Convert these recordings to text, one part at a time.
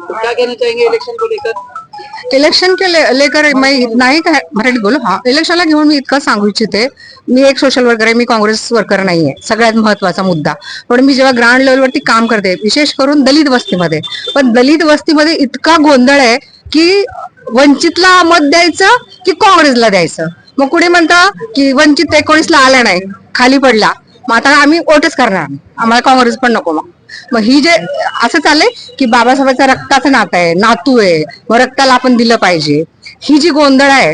क्या कहना चाहेंगे इलेक्शन को लेकर? इलेक्शन के ले, लेकर नाही काय मराठी बोलू? हा इलेक्शनला घेऊन मी इतकं सांगू इच्छिते. मी एक सोशल वर्कर आहे मी काँग्रेस वर्कर नाहीये. सगळ्यात महत्त्वाचा मुद्दा. पण मी जेव्हा ग्राउंड लेवलवरती काम करते विशेष करून दलित वस्तीमध्ये. पण दलित वस्तीमध्ये इतका गोंधळ आहे की वंचितला मत द्यायचं की काँग्रेसला द्यायचं. मग कुणी म्हणतं की वंचित एकोणीसला आला नाही खाली पडला. मग आता आम्ही वोटच करणार आम्हाला काँग्रेस पण नको मग. मग ही जे असं चाललंय की बाबासाहेबांचा रक्ताचं नातं आहे नातू आहे मग रक्ताला आपण दिलं पाहिजे. ही जी गोंधळ आहे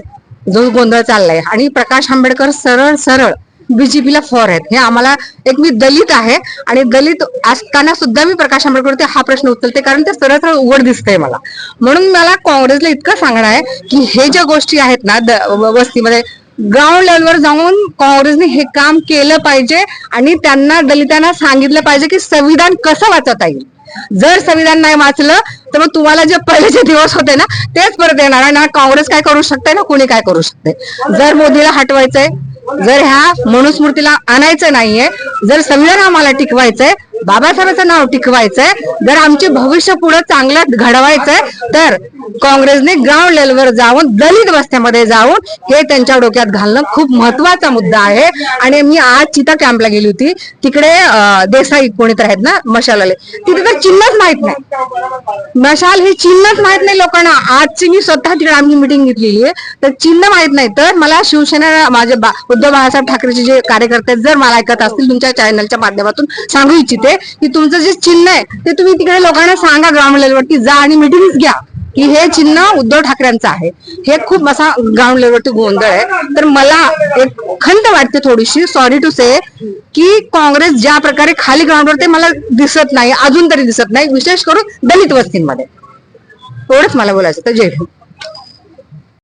जो गोंधळ चाललाय आणि प्रकाश आंबेडकर सरळ सरळ बीजेपीला फॉर आहेत. हे आम्हाला एक मी दलित आहे आणि दलित असताना सुद्धा मी प्रकाश आंबेडकर हा प्रश्न उचलते कारण ते सरळ सरळ उघड दिसतंय मला. म्हणून मला काँग्रेसला इतकं सांगणं आहे की हे ज्या गोष्टी आहेत ना द- वस्तीमध्ये ग्राउंड लेवलवर जाऊन काँग्रेसने हे काम केलं पाहिजे आणि त्यांना दलितांना सांगितलं पाहिजे की संविधान कसं वाचवता येईल. जर संविधान नाही वाचलं तर मग तुम्हाला जे पहिलेचे दिवस होते ना तेच परत येणार आणि ना काँग्रेस काय करू शकते ना कुणी काय करू शकते. जर मोदीला हटवायचंय जर ह्या मनुस्मृतीला आणायचं नाहीये जर संविधान आम्हाला टिकवायचंय बाबासाहेबांचं नाव टिकवायचंय. जर आमचे भविष्य पुढे चांगलं घडवायचंय तर काँग्रेसने ग्राउंड लेवलवर जाऊन दलित वस्त्यामध्ये जाऊन हे त्यांच्या डोक्यात घालणं खूप महत्त्वाचा मुद्दा आहे. आणि मी आज चिता कॅम्पला गेली होती. तिकडे देसाई कोणीतरी आहेत ना मशालाले तिथे तर चिन्हच माहीत नाही. मशाल हे चिन्हच माहीत नाही लोकांना. आजची मी स्वतः तिकडे आम्ही मिटिंग घेतलेली आहे. तर चिन्ह माहीत नाही. तर मला शिवसेना माझे बा- उद्धव बाळासाहेब ठाकरेचे जे कार्यकर्ते आहेत, जर मला ऐकत असतील तुमच्या चॅनलच्या माध्यमातून सांगू इच्छिते. की तुमचं जे चिन्ह आहे ते तुम्ही तिकडे लोकांना सांगा ग्राउंड लेवलवरती जा आणि मिटिंग घ्या की हे चिन्ह उद्धव ठाकरेंचं आहे. हे खूप असा ग्राउंड लेवलवरती गोंधळ आहे. तर मला एक खंत वाटते थोडीशी सॉरी टू से की काँग्रेस ज्या प्रकारे खाली ग्राउंडवर ते मला दिसत नाही अजून तरी दिसत नाही विशेष करून दलित वस्तींमध्ये. एवढंच मला बोलायचं तर जय हिंद.